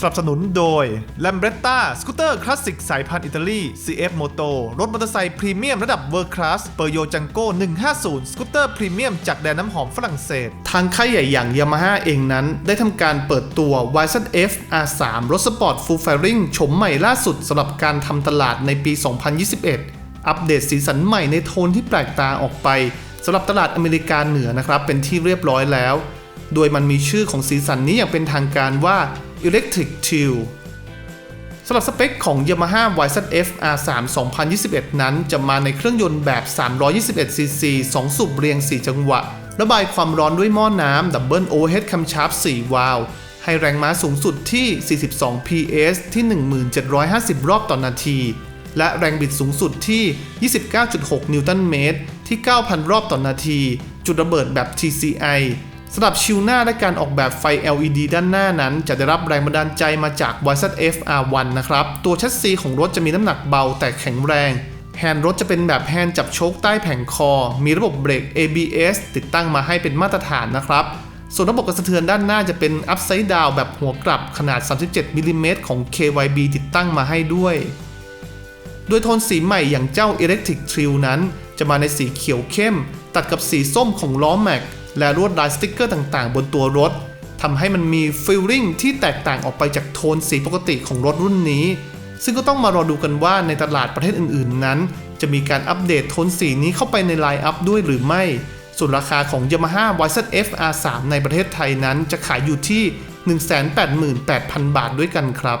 สนับสนุนโดย l a m b r e t t a สกูตเตอร์คลาสสิกสายพันธุ์อิตาลี CF Moto รถมอเตอร์ไซค์พรีเมียมระดับเวอร์คลาสเปอร์โยจังโก้150 สกูตเตอร์พรีเมียมจากแดนน้ำหอมฝรั่งเศส ทางค่ายใหญ่อย่างยามาฮ่าเองนั้น ได้ทำการเปิดตัว YZF R3 รถสปอร์ต Full Fairing ชมใหม่ล่าสุดสำหรับการทำตลาดในปี 2021 อัปเดตสีสันใหม่ในโทนที่แปลกตาออกไปสำหรับตลาดอเมริกาเหนือนะครับเป็นที่เรียบร้อยแล้ว โดยมันมีชื่อของสีสันนี้อย่างเป็นทางการว่า Electric Teal สำหรับสเปคของ Yamaha YZF R3 2021 นั้น จะมาในเครื่องยนต์แบบ 321cc 2 สูบเรียง 4 จังหวะ ระบายความร้อนด้วยหม้อน้ำดับเบิลโอเฮดคัมชาร์ป4วาล์วให้แรงม้าสูงสุดที่ 42 PS ที่ 1750 รอบต่อนนาที และแรงบิดสูงสุดที่ 29.6 นิวตันเมตร ที่ 9,000 รอบต่อนนาที จุดระเบิดแบบ TCI สำหรับชิวหน้าและการออกแบบไฟ LED ด้านหน้านั้น จะได้รับแรงบันดาลใจมาจาก YZF R1 นะครับ ตัวแชสซีของรถจะมีน้ำหนักเบาแต่แข็งแรง แฮนด์รถจะเป็นแบบแฮนด์จับโชคใต้แผงคอ มีระบบเบรก ABS ติดตั้งมาให้เป็นมาตรฐานนะครับ ส่วนระบบกระสะเทือนด้านหน้าจะเป็น Upside Down แบบหัวกลับขนาด 37มิลลิเมตรของ KYB ติดตั้งมาให้ด้วย โดยโทนสีใหม่อย่างเจ้า Electric Trill นั้น จะมาในสีเขียวเข้ม ตัดกับสีส้มของล้อแม็ก และลวดลายสติ๊กเกอร์ต่างๆ บนตัวรถทำให้มันมีฟีลลิ่งที่แตกต่างออกไปจากโทนสีปกติของรถรุ่นนี้ ซึ่งก็ต้องมารอดูกันว่าในตลาดประเทศอื่นๆ นั้น จะมีการอัปเดตโทนสีนี้เข้าไปในไลน์อัพด้วยหรือไม่ ส่วนราคาของ Yamaha YZF R3 ในประเทศไทยนั้นจะขายอยู่ที่ 188,000 บาทด้วยกันครับ